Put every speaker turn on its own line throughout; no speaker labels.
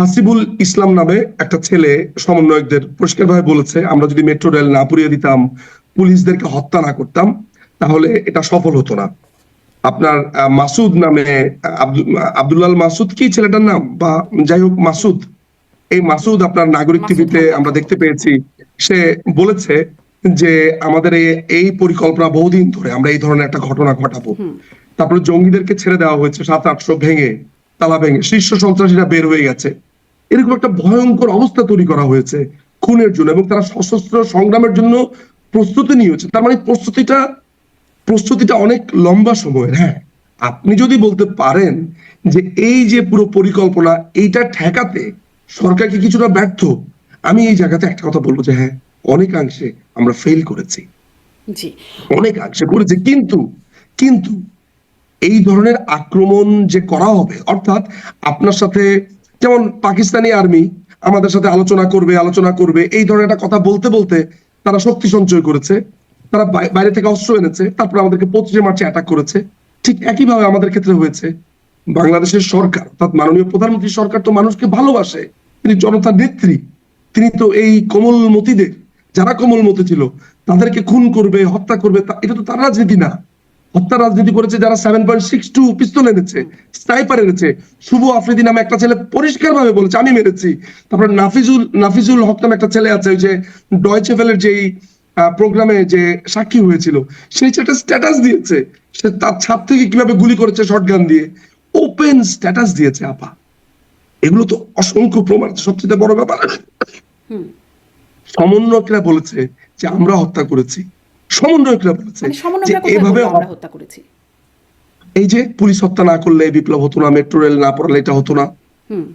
হাসিবুল ইসলাম নামে একটা ছেলে সমন্বয়কদের পরিষ্কারভাবে বলেছে আমরা যদি মেট্রো রেল না পুড়িয়ে দিতাম পুলিশদেরকে হত্যা না করতাম তাহলে এটা সফল হতো না। আপনার মাসুদ নামে আব্দুল্লাল মাসুদ কি ছেলেটার নাম? বা যাই হোক মাসুদ। এই মাসুদ আপনার নাগরিক টিভিতে আমরা দেখতে পেয়েছি। সে বলেছে যে আমাদের এই- এই পরিকল্পনা বহুদিন ধরে আমরা এই ধরনের একটা ঘটনা ঘটাবো। তারপরে জঙ্গিদেরকে ছেড়ে দেওয়া হয়েছে সাত আটশো ভেঙে তালা ভেঙে শীর্ষ সন্ত্রাসীরা বের হয়ে গেছে। এরকম একটা ভয়ঙ্কর অবস্থা তৈরি করা হয়েছে খুনের জন্য এবং তারা সশস্ত্র সংগ্রামের জন্য প্রস্তুতি নিয়েছে। তার মানে প্রস্তুতিটা প্রস্তুতিটা অনেক লম্বা সময়ের হ্যাঁ। আপনি যদি বলতে পারেন যে এই যে পুরো পরিকল্পনা এইটা ঠেকাতে সরকার কি কিছুটা ব্যর্থ? আমি এই জায়গাতে একটা কথা বলব যে হ্যাঁ অনেকাংশে আমরা ফেল করেছি।
জি।
অনেকাংশে করেছে কিন্তু কিন্তু এই ধরনের আক্রমণ যে করা হবে অর্থাৎ আপনার সাথে যেমন পাকিস্তানি আর্মি আমাদের সাথে আলোচনা করবে আলোচনা করবে, এই ধরনের একটা কথা বলতে বলতে তারা শক্তি সঞ্চয় করেছে, তারা বাইরে থেকে অস্ত্র এনেছে, তারপর আমাদেরকে পঁচিশে মার্চে অ্যাটাক করেছে। ঠিক একইভাবে আমাদের ক্ষেত্রে হয়েছে, বাংলাদেশের সরকার, অর্থাৎ মাননীয় প্রধানমন্ত্রী সরকার তো মানুষকে ভালোবাসে, তিনি জনতার নেত্রী, তিনি তো এই কোমলমতিদের, যারা কোমলমতি ছিল, তাদেরকে খুন করবে, হত্যা করবে এটা তো তার রাজনীতি না। হত্যা রাজনীতি করেছে যারা seven point six two pistol এনেছে স্নাইপার এনেছে। শুভ আফ্রিদি নামে একটা ছেলে পরিষ্কার ভাবে বলেছে আমি মেরেছি। তারপর নাফিজুল নাফিজুল হক নামে একটা ছেলে আছে ওই যে ডয়চে ভেলের যেই প্রোগ্রামে যে সাক্ষী হয়েছিল সেই ছেলেটা স্ট্যাটাস দিয়েছে। সে তার ছাদ থেকে কীভাবে গুলি করেছে শটগান দিয়ে? ওপেন স্ট্যাটাস দিয়েছে আপা। এগুলো তো অসংখ্য প্রমাণ সবচেয়ে বড় ব্যাপার। সমন্বয়করা বলেছে যে আমরা হত্যা করেছি। সমন্বয়করা বলেছে
মানে
যে এভাবে
হত্যা করেছি?
এই যে পুলিশ হত্যা না করলে বিপ্লব হতো না মেট্রো রেল না পড়ালে এটা হতো না।
হুম।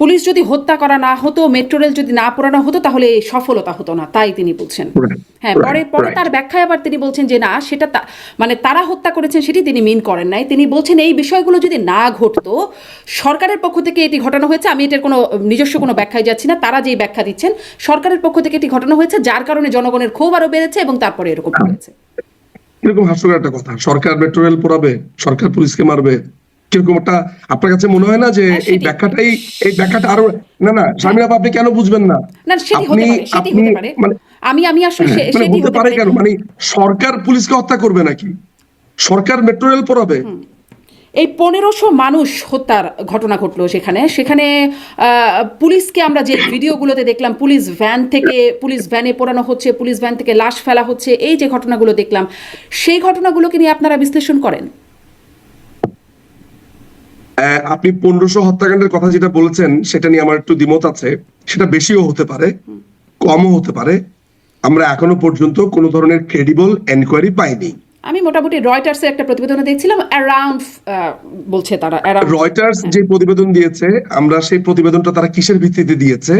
পুলিশ যদি হত্যা করা না হতো মেট্রো রেল যদি না পোড়ানো হতো তাহলে সফলতা হতো না তাই তিনি বলছেন। হ্যাঁ পরে পরে তার ব্যাখ্যায় আবার তিনি বলছেন যে না সেটা মানে তারা হত্যা করেছেন সেটি তিনি মিন করেন নাই। তিনি বলছেন এই বিষয়গুলো যদি না ঘটতো সরকারের পক্ষ থেকে এটি ঘটানো হয়েছে। আমি এটার কোনো নিজস্ব কোনো ব্যাখ্যায় যাচ্ছি না। তারা যেই ব্যাখ্যা দিচ্ছেন সরকারের পক্ষ থেকে এটি ঘটানো হয়েছে যার কারণে জনগণের ক্ষোভ আরও বেড়েছে এবং তারপরে এরকম হয়েছে।
এরকম হাস্যকর একটা কথা। সরকার মেট্রো রেল পড়াবে সরকার পুলিশকে মারবে কীরকম একটা আপনার কাছে মনে হয় না যে
হ্যাঁ,
এই ব্যাখ্যাটাই এই ব্যাখ্যাটা আরও না না শামিলা আপনি কেন বুঝবেন না? আপনি- আপনি মানে
আমি আমি আসলে
মানে পারে কেন? মানে সরকার পুলিশকে হত্যা করবে নাকি? সরকার মেট্রো রেল পড়াবে?
এই পনেরোশো মানুষ হত্যার ঘটনা ঘটলো সেখানে। সেখানে আহ, পুলিশকে আমরা যে ভিডিওগুলোতে দেখলাম পুলিশ ভ্যান থেকে পুলিশ ভ্যানে পোড়ানো হচ্ছে পুলিশ ভ্যান থেকে লাশ ফেলা হচ্ছে এই যে ঘটনাগুলো দেখলাম সেই ঘটনাগুলোকে নিয়ে আপনারা বিশ্লেষণ করেন?
আপনি পনেরোশো হত্যাকাণ্ডের কথা যেটা বলেছেন সেটা নিয়ে আমার একটু দ্বিমত আছে। সেটা বেশিও হতে পারে কমও হতে পারে। আমরা এখনও পর্যন্ত কোনো ধরনের ক্রেডিবল এনকোয়ারি পাইনি।
আমি মোটামুটি রয়টার্সের একটা প্রতিবেদনে দেখছিলাম অ্যারাউন্ড বলছে তারা
রয়টার্স যে প্রতিবেদন দিয়েছে আমরা সেই প্রতিবেদনটা তারা কিসের ভিত্তিতে দিয়েছে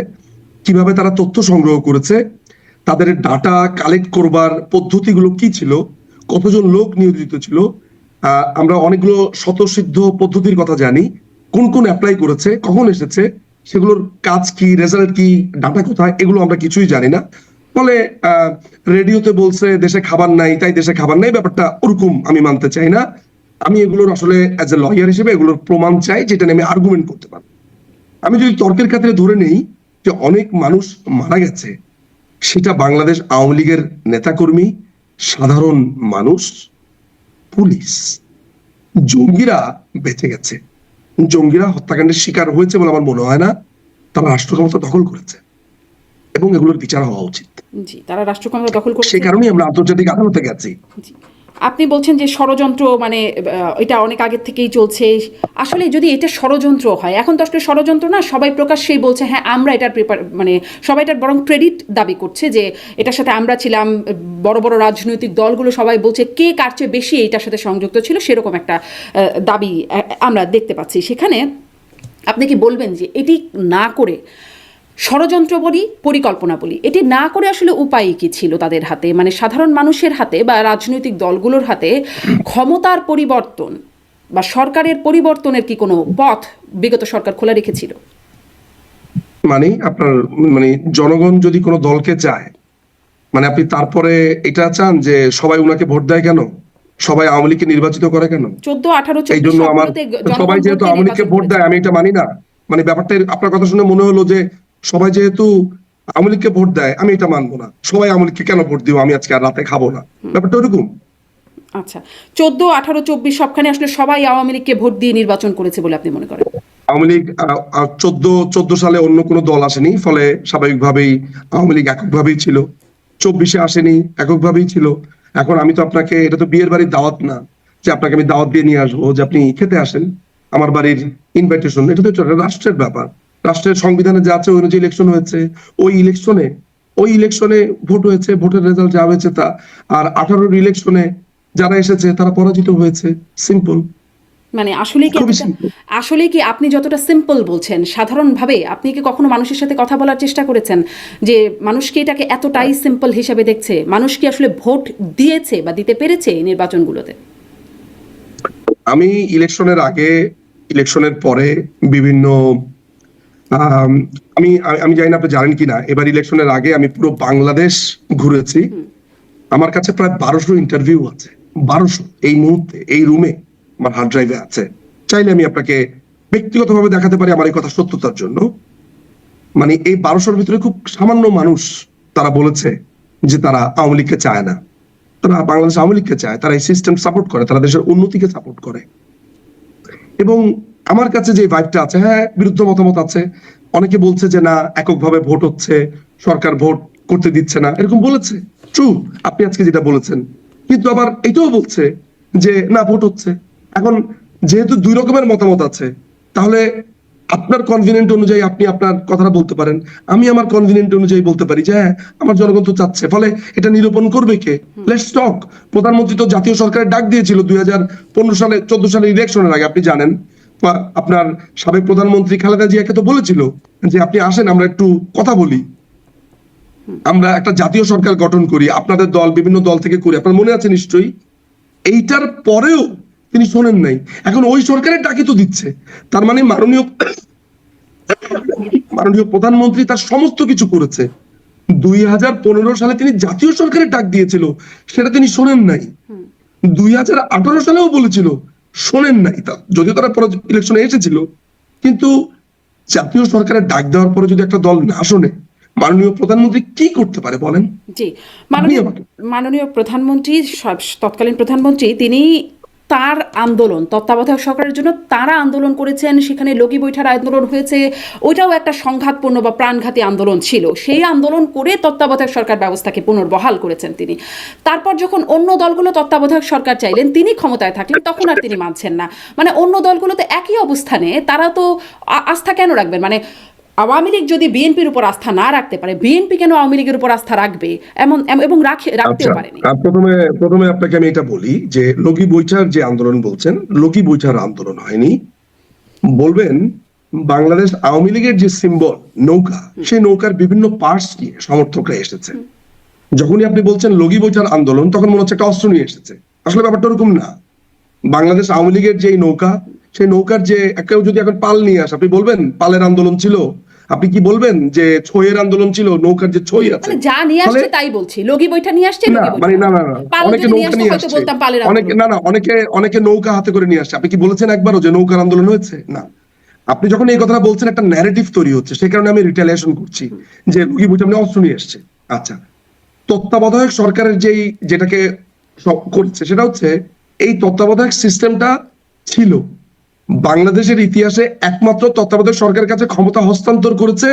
কীভাবে তারা তথ্য সংগ্রহ করেছে তাদের ডাটা কালেক্ট করবার পদ্ধতিগুলো কি ছিল কতজন লোক নিয়োজিত ছিল আমরা অনেকগুলো স্বতঃসিদ্ধ পদ্ধতির কথা জানি। কোন কোন অ্যাপ্লাই করেছে, কখন এসেছে, সেগুলোর কাজ কি রেজাল্ট কি ডাটা কোথায়, এগুলো আমরা কিছুই জানি না। ফলে রেডিওতে বলছে, দেশে খাবার নাই। তাই দেশে খাবার নাই, ব্যাপারটা ওরকম আমি মানতে চাই না। আমি এগুলোর আসলে অ্যাজ এ লয়ার হিসেবে এগুলোর প্রমাণ চাই, যেটা নিয়ে আমি আর্গুমেন্ট করতে পারব। আমি যদি তর্কের ক্ষেত্রে ধরে নেই যে অনেক মানুষ মারা গেছে, সেটা বাংলাদেশ আওয়ামী লীগের নেতাকর্মী, সাধারণ মানুষ পুলিশ। জঙ্গিরা বেঁচে গেছে। জঙ্গিরা হত্যাকাণ্ডের শিকার হয়েছে বলে আমার মনে হয় না। তারা রাষ্ট্র ক্ষমতা দখল করেছে। এবং এগুলোর বিচার হওয়া উচিত।
তারা রাষ্ট্র ক্ষমতা দখল করে
সেই কারণেই আমরা আন্তর্জাতিক আদালতে গেছি।
আপনি বলছেন যে ষড়যন্ত্র মানে এটা অনেক আগের থেকেই চলছে। আসলে যদি এটা ষড়যন্ত্র হয়, এখন তো আসলে ষড়যন্ত্র না, সবাই প্রকাশ্যেই বলছে হ্যাঁ আমরা এটার প্রিপার মানে সবাই এটার বরং ক্রেডিট দাবি করছে যে, এটার সাথে আমরা ছিলাম, বড় বড় রাজনৈতিক দলগুলো সবাই বলছে কে কার চেয়ে বেশি এটার সাথে সংযুক্ত ছিল, সেরকম একটা দাবি আমরা দেখতে পাচ্ছি। সেখানে আপনি কি বলবেন যে এটি না করে ষড়যন্ত্র বলি পরিকল্পনা বলি এটি না করে আসলে উপায় কি ছিল তাদের হাতে? মানে সাধারণ মানুষের হাতে বা রাজনৈতিক দলগুলোর হাতে ক্ষমতার পরিবর্তন বা সরকারের পরিবর্তনের কি কোনো পথ বিগত সরকার খোলা রেখেছিল?
মানে আপনার মানে জনগণ যদি কোনো দলকে চায় মানে আপনি তারপরে এটা চান যে সবাই উনাকে ভোট দেয় কেন? সবাই আওয়ামী লীগকে নির্বাচিত করে কেন?
চোদ্দ আঠারো
এই জন্য আমার সবাই যেহেতু আওয়ামী লীগকে ভোট দেয় আমি এটা মানি না। মানে ব্যাপারটা আপনার কথা শুনে মনে হলো যে সবাই যেহেতু আওয়ামী লীগকে ভোট দেয় আমি এটা মানবো না। সবাই আওয়ামী লীগকে কেন ভোট দিব? আমি আজকে আর রাতে খাব না। ব্যাপারটা ওরকম।
আচ্ছা। চোদ্দ আঠারো চব্বিশ সবখানে আসলে সবাই আওয়ামী লীগকে ভোট দিয়ে নির্বাচন করেছে বলে আপনি মনে করেন?
আওয়ামী লীগ চোদ্দ চোদ্দ সালে অন্য কোনো দল আসেনি ফলে স্বাভাবিকভাবেই আওয়ামী লীগ এককভাবেই ছিল। চব্বিশে আসেনি এককভাবেই ছিল। এখন আমি তো আপনাকে এটা তো বিয়ের বাড়ির দাওয়াত না যে আপনাকে আমি দাওয়াত দিয়ে নিয়ে আসব যে আপনি খেতে আসেন। আমার বাড়ির ইনভাইটেশন এটা তো রাষ্ট্রের ব্যাপার। রাষ্ট্রের সংবিধানে যা আছে ওই অনুযায়ী ইলেকশন হয়েছে। ওই ইলেকশনে ওই ইলেকশনে ভোট হয়েছে ভোটের রেজাল্ট যা হয়েছে তা। আর আঠারোর ইলেকশনে যারা এসেছে তারা পরাজিত হয়েছে। সিম্পল
মানে আসলে কি আসলে কি আপনি যতটা সিম্পল বলছেন সাধারণভাবে আপনি কি কখনো মানুষের সাথে কথা বলার চেষ্টা করেছেন? যে মানুষ কি এটাকে এতটাই সিম্পল হিসাবে দেখছে? মানুষ কি আসলে ভোট দিয়েছে বা দিতে পেরেছে এই নির্বাচনগুলোতে?
আমি ইলেকশনের আগে ইলেকশনের পরে বিভিন্ন আম, আমি জানি না আপনি জানেন কিনা এবার ইলেকশনের আগে আমি পুরো বাংলাদেশ ঘুরেছি। আমার কাছে প্রায় বারোশো ইন্টারভিউ আছে। বারোশো এই মুহূর্তে এই রুমে আমার হার্ড ড্রাইভে আছে। চাইলে আমি আপনাকে ব্যক্তিগতভাবে দেখাতে পারি আমার এই কথা সত্যতার জন্য। মানে এই বারোশোর ভিতরে খুব সামান্য মানুষ তারা বলেছে যে তারা আওয়ামী লীগকে চায় না। তারা বাংলাদেশ আওয়ামী লীগকে চায় তারা এই সিস্টেম সাপোর্ট করে তারা দেশের উন্নতিকে সাপোর্ট করে। এবং আমার কাছে যে ভাইবটা আছে হ্যাঁ বিরুদ্ধ মতামত আছে। অনেকে বলছে যে না, এককভাবে ভোট হচ্ছে, সরকার ভোট করতে দিচ্ছে না। এরকম বলেছে। ট্রু আপনি আজকে যেটা বলেছেন। কিন্তু আবার এটাও বলছে যে না, ভোট হচ্ছে। এখন যেহেতু দুই রকমের মতামত আছে, তাহলে আপনার কনভিনেন্ট অনুযায়ী আপনি আপনার কথাটা বলতে পারেন। আমি আমার কনভিনেন্ট অনুযায়ী বলতে পারি যে হ্যাঁ আমার জনগণ তো চাচ্ছে। ফলে এটা নিরূপণ করবে কে? লেটস টক প্রধানমন্ত্রী তো জাতীয় সরকারের ডাক দিয়েছিল দুই হাজার পনেরো সালে, চোদ্দ সালে ইলেকশনের আগে, আপনি জানেন। আপনার সাবেক প্রধানমন্ত্রী খালেদা জিয়াকে তো বলেছিল যে আপনি আসেন, আমরা একটু কথা বলি। আমরা একটা জাতীয় সরকার গঠন করি, আপনাদের দল, বিভিন্ন দল থেকে করি, আপনার মনে আছে নিশ্চয়ই? এইটার পরেও তিনি শোনেন নাই। এখন ওই সরকারের ডাকি তো দিচ্ছে। তার মানে মাননীয় মাননীয় প্রধানমন্ত্রী তার সমস্ত কিছু করেছে। দুই হাজার পনেরো সালে তিনি জাতীয় সরকারের ডাক দিয়েছিল, সেটা তিনি শোনেন নাই। দুই হাজার আঠারো সালেও বলেছিল শোনেন নাই তা। যদিও তারা পরে ইলেকশনে এসেছিল কিন্তু জাতীয় সরকারের ডাক দেওয়ার পরে যদি একটা দল না শোনে মাননীয় প্রধানমন্ত্রী কি করতে পারে বলেন?
জি মাননীয় মাননীয় প্রধানমন্ত্রী তৎকালীন প্রধানমন্ত্রী তিনি তার আন্দোলন, তত্ত্বাবধায়ক সরকারের জন্য তারা আন্দোলন করেছেন, সেখানে লগি বৈঠার আন্দোলন হয়েছে। ওইটাও একটা সংঘাতপূর্ণ বা প্রাণঘাতী আন্দোলন ছিল। সেই আন্দোলন করে তত্ত্বাবধায়ক সরকার ব্যবস্থাকে পুনর্বহাল করেছেন তিনি। তারপর যখন অন্য দলগুলো তত্ত্বাবধায়ক সরকার চাইলেন, তিনি ক্ষমতায় থাকলেন, তখন আর তিনি মানছেন না। মানে অন্য দলগুলোতে একই অবস্থানে তারা তো আস্থা কেন রাখবেন? মানে আওয়ামী লীগ যদি বিএনপির উপর আস্থা না রাখতে পারে বিএনপি কেন আওয়ামী লীগের উপর আস্থা রাখবে? এমন এবং রাখে রাখতেও
আচ্ছা
পারেনি।
প্রথমে প্রথমে আপনাকে আমি এটা বলি যে লগি বৈঠার যে আন্দোলন বলছেন লগি বৈঠার আন্দোলন হয়নি। বলবেন বাংলাদেশ আওয়ামী লীগের যে সিম্বল নৌকা সেই নৌকার বিভিন্ন পার্টস নিয়ে সমর্থকরা এসেছে। যখনই আপনি বলছেন লগি বৈঠার আন্দোলন তখন মনে হচ্ছে একটা অস্ত্র নিয়ে এসেছে। আসলে ব্যাপারটা ওরকম না। বাংলাদেশ আওয়ামী লীগের যে নৌকা সেই নৌকার যে কেউ যদি এখন পাল নিয়ে আসে আপনি বলবেন পালের আন্দোলন ছিল? আপনি কি বলবেন যে ছইয়ের আন্দোলন ছিল নৌকার যে ছই আছে?
মানে যা নিয়ে আসছে তাই বলছি। লগি বইটা নিয়ে আসছে
না মানে না না না অনেকে নৌকা নিয়ে আসছে। অনেকে না না অনেকে অনেকে নৌকা হাতে করে নিয়ে আসছে। আপনি কি বলেছেন একবারও যে নৌকার আন্দোলন হয়েছে? না। আপনি যখন এই কথাটা বলছেন একটা ন্যারেটিভ তৈরি হচ্ছে। সেই কারণে আমি রিটালিয়েশন করছি যে লুকি বুঝে আপনি অস্ত্র নিয়ে আসছে। আচ্ছা তত্ত্বাবধায়ক সরকারের যেই যেটাকে সব করছে সেটা হচ্ছে এই তত্ত্বাবধায়ক সিস্টেমটা ছিল। বাংলাদেশের ইতিহাসে একমাত্র তত্ত্বাবধায়ক সরকারের কাছে ক্ষমতা হস্তান্তর করেছে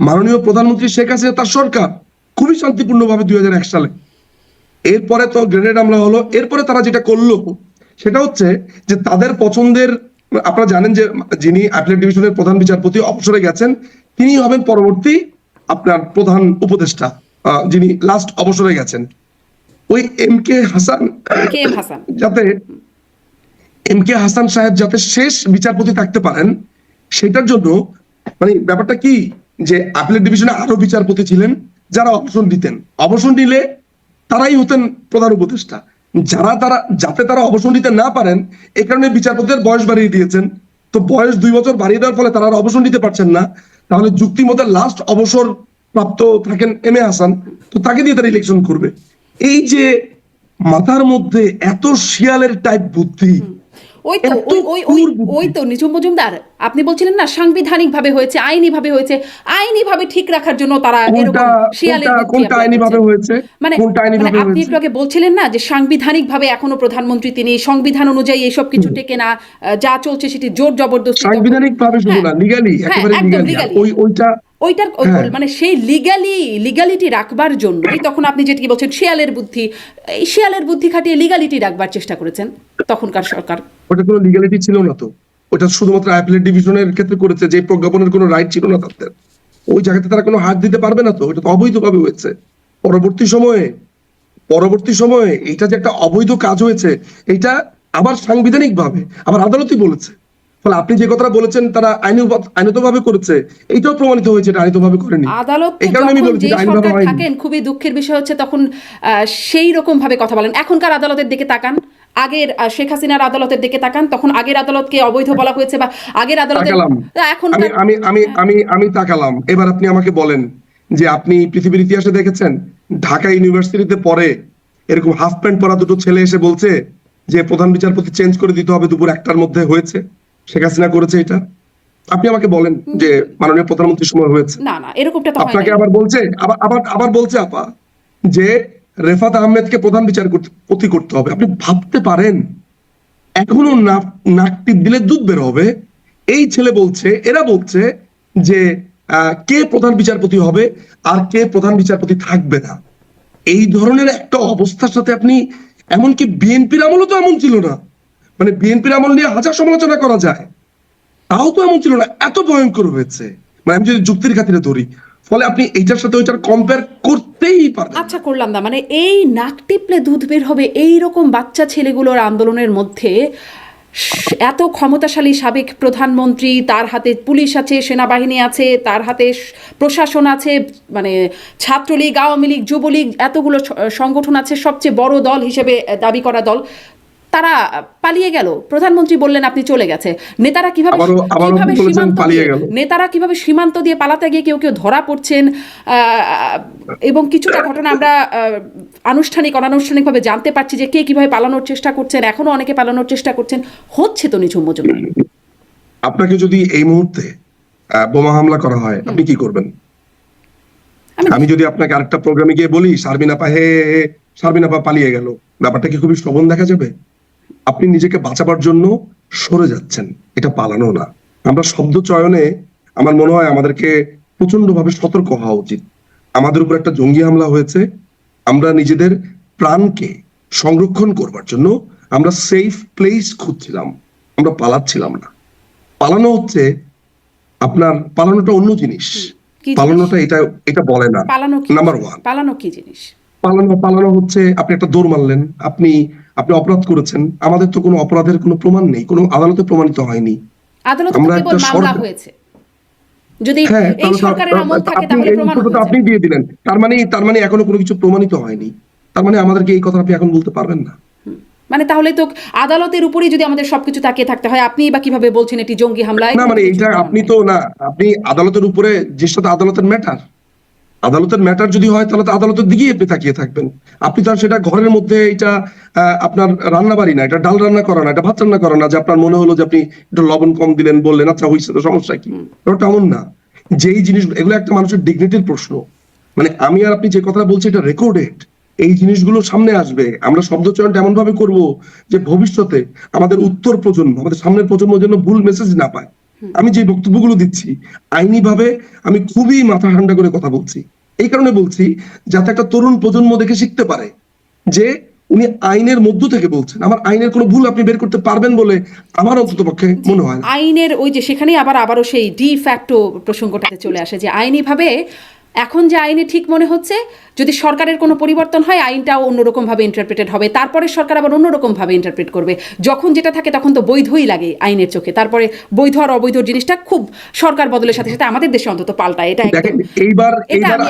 মাননীয় প্রধানমন্ত্রী শেখ হাসিনা তার সরকার। খুবই শান্তিপূর্ণভাবে দুই হাজার এক সালে। এরপরে তো গ্রেনেড হামলা হলো। এরপরে তারা যেটা করল সেটা হচ্ছে যে তাদের পছন্দের আপনারা জানেন যে যিনি অ্যাপিলেট ডিভিশনের প্রধান বিচারপতি অবসরে গেছেন তিনি হবেন পরবর্তী আপনার প্রধান উপদেষ্টা যিনি লাস্ট অবসরে গেছেন। ওই এম কে হাসান
হাসান?
যাতে এম কে হাসান সাহেব যাতে শেষ বিচারপতি থাকতে পারেন, সেটার জন্য মানে ব্যাপারটা কি যে আপিলেট ডিভিশনে আরও বিচারপতি ছিলেন, যারা অবসর দিতেন অবসর নিলে তারাই হতেন প্রধান উপদেষ্টা। যারা তারা, যাতে তারা অবসর নিতে না পারেন এই কারণে বিচারপতিদের বয়স বাড়িয়ে দিয়েছেন। তো বয়স দুই বছর বাড়িয়ে দেওয়ার ফলে তারা আর অবসর নিতে পারছেন না। তাহলে যুক্তি মতে লাস্ট অবসর প্রাপ্ত থাকেন এম এ হাসান। তো তাকে দিয়ে তারা ইলেকশন করবে। এই যে মাথার মধ্যে এত শিয়ালের টাইপ বুদ্ধি
ওই তো ওই ওই ওই ওই তো নিজুম মজুমদার। আপনি বলছিলেন না সাংবিধানিক ভাবে হয়েছে আইনি ভাবে হয়েছে। আইনি ভাবে ঠিক রাখার জন্য তারা এরকম শিয়ালের
কোনটা। হয়েছে?
মানে মানে আপনি একটু আগে বলছিলেন না যে সাংবিধানিক ভাবে এখনও প্রধানমন্ত্রী তিনি সংবিধান অনুযায়ী এইসব কিছু টেকে না যা চলছে সেটি জোর জবরদস্তি
সাংবিধানিক ভাবে শুধু
হ্যাঁ।
না লিগালি
হ্যাঁ,
একেবারে
একদম
লিগালি ওই ওইটা
ওইটার
হ্যাঁ।
মানে সেই লিগালি লিগালিটি রাখবার জন্যই তখন আপনি যেটি বলছেন শিয়ালের বুদ্ধি এই শিয়ালের বুদ্ধি খাটিয়ে লিগালিটি রাখবার চেষ্টা করেছেন তখনকার সরকার।
ওটা কোনো লিগালিটি ছিল না তো। ওটা শুধুমাত্র অ্যাপিলেট ডিভিশনের ক্ষেত্রে করেছে যে প্রজ্ঞাপনের কোনো রাইট ছিল না তাদের। ওই জায়গাতে তারা কোনো হাত দিতে পারবে না তো ওটা তো অবৈধভাবে হয়েছে। পরবর্তী সময়ে পরবর্তী সময়ে এটা যে একটা অবৈধ কাজ হয়েছে এটা আবার সাংবিধানিক ভাবে আবার আদালতই বলেছে। ফলে আপনি যে কথাটা বলেছেন তারা করেছে এটাও প্রমাণিত হয়েছে এটা করেনি।
আদালত
এই কারণে আমি বলছি আইনভাবে
থাকেন খুবই দুঃখের বিষয় হচ্ছে তখন সেই রকম ভাবে কথা বলেন। এখনকার আদালতের দিকে তাকান। আগের শেখ হাসিনার আদালতের দিকে তাকান। তখন আগের আদালতকে অবৈধ বলা হয়েছে বা আগের এখন
আমি আমি আমি আমি আমি তাকালাম। এবার আপনি আমাকে বলেন যে আপনি পৃথিবীর ইতিহাসে দেখেছেন ঢাকা ইউনিভার্সিটিতে পরে এরকম হাফ প্যান্ট পরা দুটো ছেলে এসে বলছে যে প্রধান বিচারপতি চেঞ্জ করে দিতে হবে দুপুর একটার মধ্যে হয়েছে। শেখ হাসিনা করেছে এটা? আপনি আমাকে বলেন যে মাননীয় প্রধানমন্ত্রীর সময় হয়েছে।
না না এরকমটা তো
আপনাকে আবার বলছে আবার আবার আবার বলছে আপা যে রেফাত আহমেদকে প্রধান বিচার করতে করতে হবে। আপনি ভাবতে পারেন এখনও নাক নাক দিলে দুধ বের হবে। এই ছেলে বলছে এরা বলছে যে আহ, কে প্রধান বিচারপতি হবে আর কে প্রধান বিচারপতি থাকবে না। এই ধরনের একটা অবস্থার সাথে আপনি এমনকি বিএনপির আমলও তো এমন ছিল না। মানে বিএনপির আমল নিয়ে হাজার সমালোচনা করা যায়। তাও তো এমন ছিল না, এত ভয়ঙ্কর হয়েছে। মানে আমি যদি যুক্তির খাতিরে ধরি, ফলে আপনি এইটার সাথে ওইটার কম্পেয়ার করতেই পারবেন। না।
আচ্ছা করলাম না মানে এই নাক টিপলে দুধ বের হবে এই রকম বাচ্চা ছেলেগুলোর আন্দোলনের মধ্যে, এত ক্ষমতাশালী সাবেক প্রধানমন্ত্রী, তার হাতে পুলিশ আছে, সেনাবাহিনী আছে, তার হাতে প্রশাসন আছে মানে ছাত্রলীগ, আওয়ামী লীগ, যুবলীগ, এতগুলো সংগঠন আছে, সবচেয়ে বড় দল হিসেবে দাবি করা দল। তারা পালিয়ে গেল। প্রধানমন্ত্রী বললেন আপনি চলে গেছে। নেতারা কীভাবে কীভাবে সীমান্ত। নেতারা কীভাবে সীমান্ত দিয়ে পালাতে গিয়ে কেউ কেউ ধরা পড়ছেন এবং কিছুটা ঘটনা আমরা আনুষ্ঠানিক অনানুষ্ঠানিকভাবে জানতে পারছি যে কে কীভাবে পালানোর চেষ্টা করছেন এখনও অনেকে পালানোর চেষ্টা করছেন। হচ্ছে তো নিঝুম মজুমদার।
আপনাকে যদি এই মুহূর্তে বোমা হামলা করা হয় আপনি কি করবেন?
আমি
যদি আপনাকে আরেকটা প্রোগ্রামে গিয়ে বলি শারমিন আপা হে হে, হে, পালিয়ে গেল ব্যাপারটা কি খুবই শ্রবণ দেখা যাবে? আপনি নিজেকে বাঁচাবার জন্য সরে যাচ্ছেন এটা পালানো না। আমরা শব্দ চয়নে আমার মনে হয় আমাদেরকে প্রচণ্ড ভাবে সতর্ক হওয়া উচিত। আমাদের উপর একটা জঙ্গি হামলা হয়েছে। আমরা নিজেদের প্রাণকে সংরক্ষণ করবার জন্য আমরা সেফ প্লেস খুঁজছিলাম। আমরা পালাচ্ছিলাম না। পালানো হচ্ছে আপনার পালানোটা অন্য জিনিস। পালানোটা এটা এটা বলে না।
পালানো
নাম্বার ওয়ান
পালানো কি জিনিস?
পালানো পালানো হচ্ছে আপনি একটা দৌড় মারলেন আপনি আপনি অপরাধ করেছেন। আমাদের তো কোনো অপরাধের কোনো প্রমাণ নেই কোনো আদালতে প্রমাণিত হয়নি।
আদালতে
আমরা একটা
মামলা হয়েছে। যদি
হ্যাঁ
এই সরকারের আমল থাকে তাহলে প্রমাণ
উত্তরটা তো
হয়েছে।
আপনি দিয়ে দিলেন। তার মানে তার মানে এখনও কোনো কিছু প্রমাণিত হয়নি। তার মানে আমাদেরকে এই কথা আপনি এখন বলতে পারবেন না।
মানে তাহলে তো আদালতের উপরেই যদি আমাদের সবকিছু তাকিয়ে থাকতে হয় আপনি বা কীভাবে বলছেন এটি জঙ্গি হামলায়?
না মানে আপনি তো না আপনি আদালতের উপরে যে সাথে আদালতের ম্যাটার আদালতের ম্যাটার যদি হয়, তাহলে তো আদালতের দিকেই তাকিয়ে থাকবেন। আপনি তো আর সেটা ঘরের মধ্যে এটা আপনার রান্না বাড়ি না, এটা ডাল রান্না করা না, এটা ভাত রান্না করা না, যে আপনার মনে হলো যে আপনি একটু লবণ কম দিলেন, বললেন আচ্ছা হয়েছে সমস্যা কি? এমন না। যেই জিনিস, এগুলো একটা মানুষের ডিগনিটির প্রশ্ন। মানে আমি আর আপনি যে কথা বলছি, এটা রেকর্ডেড এই জিনিসগুলো সামনে আসবে। আমরা শব্দ চয়নটা এমন ভাবে করব যে ভবিষ্যতে আমাদের উত্তর প্রজন্ম, আমাদের সামনের প্রজন্ম যেন ভুল মেসেজ না পায়। আমি যে বক্তব্যগুলো দিচ্ছি আইনি ভাবে আমি খুবই মাথা ঠান্ডা করে কথা বলছি। এই কারণে বলছি যাতে একটা তরুণ প্রজন্ম দেখে শিখতে পারে যে উনি আইনের মধ্য থেকে বলছেন। আমার আইনের কোনো ভুল আপনি বের করতে পারবেন বলে আমার অন্তত পক্ষে মনে হয়
আইনের ওই যে সেখানেই আবার আবারও সেই ডি ফ্যাক্টো প্রসঙ্গটাতে চলে আসে যে আইনিভাবে এখন যে আইনে ঠিক মনে হচ্ছে যদি সরকারের কোনো পরিবর্তন হয় আইনটাও অন্যরকমভাবে ইন্টারপ্রেটেড হবে। তারপরে সরকার আবার অন্যরকমভাবে ইন্টারপ্রেট করবে। যখন যেটা থাকে তখন তো বৈধই লাগে আইনের চোখে। তারপরে বৈধ আর অবৈধ জিনিসটা খুব সরকার বদলের সাথে সাথে আমাদের দেশে অন্তত পাল্টায়। এটা
এইবার
এটা আমি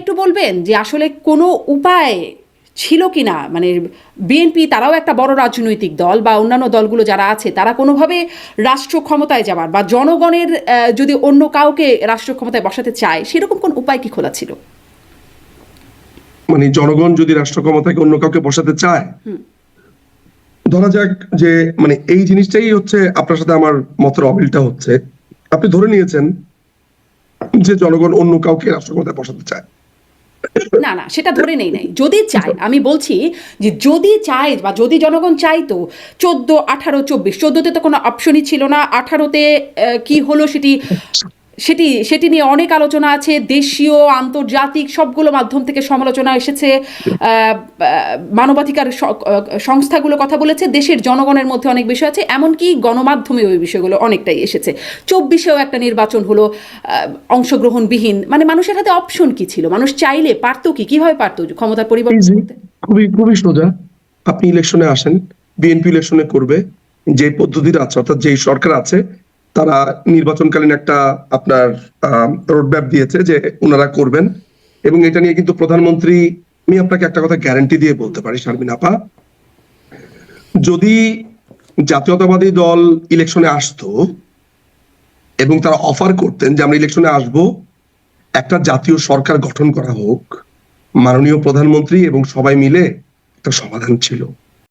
একটু বলবেন যে আসলে কোনো উপায় ছিল কিনা মানে বিএনপি তারাও একটা বড় রাজনৈতিক দল বা অন্যান্য দলগুলো যারা আছে তারা কোনোভাবে রাষ্ট্র ক্ষমতায় যাবার বা জনগণের যদি অন্য কাউকে রাষ্ট্র ক্ষমতায় বসাতে চায় সেরকম কোন উপায় কি খোলা ছিল?
মানে জনগণ যদি রাষ্ট্র ক্ষমতাকে অন্য কাউকে বসাতে চায়? ধরা যাক যে মানে এই জিনিসটাই হচ্ছে আপনার সাথে আমার মতের অমিলটা হচ্ছে। আপনি ধরে নিয়েছেন যে জনগণ অন্য কাউকে রাষ্ট্রক্ষমতায় বসাতে চায়।
না না, সেটা ধরে নেই, নাই। যদি চায়, আমি বলছি যে যদি চায় বা যদি জনগণ চাইতো চোদ্দ, আঠারো, চব্বিশ, চোদ্দোতে তো কোনো অপশনই ছিল না। আঠারোতে কি হলো সেটি সেটি সেটি নিয়ে অনেক আলোচনা আছে দেশীয় আন্তর্জাতিক সবগুলো মাধ্যম থেকে সমালোচনা এসেছে। মানবাধিকার সংস্থাগুলো কথা বলেছে দেশের জনগণের মধ্যে অনেক বিষয় আছে এমনকি গণমাধ্যমে ওই বিষয়গুলো অনেকটাই এসেছে। চব্বিশেও একটা নির্বাচন হলো অংশগ্রহণবিহীন। মানে মানুষের হাতে অপশন কি ছিল? মানুষ চাইলে পারতো কি? কীভাবে পারতো ক্ষমতার পরিবর্তন
খুবই খুবই সোজা। আপনি ইলেকশনে আসেন বিএনপি ইলেকশনে করবে যে পদ্ধতিটা আছে অর্থাৎ যেই সরকার আছে তারা নির্বাচনকালীন একটা আপনার রোডম্যাপ দিয়েছে যে ওনারা করবেন। এবং এটা নিয়ে কিন্তু প্রধানমন্ত্রী, আমি আপনাকে একটা কথা গ্যারান্টি দিয়ে বলতে পারি, শারমিন আপা। যদি জাতীয়তাবাদী দল ইলেকশনে আসতো এবং তারা অফার করতেন যে আমরা ইলেকশনে আসব, একটা জাতীয় সরকার গঠন করা হোক, মাননীয় প্রধানমন্ত্রী এবং সবাই মিলে একটা সমাধান ছিল।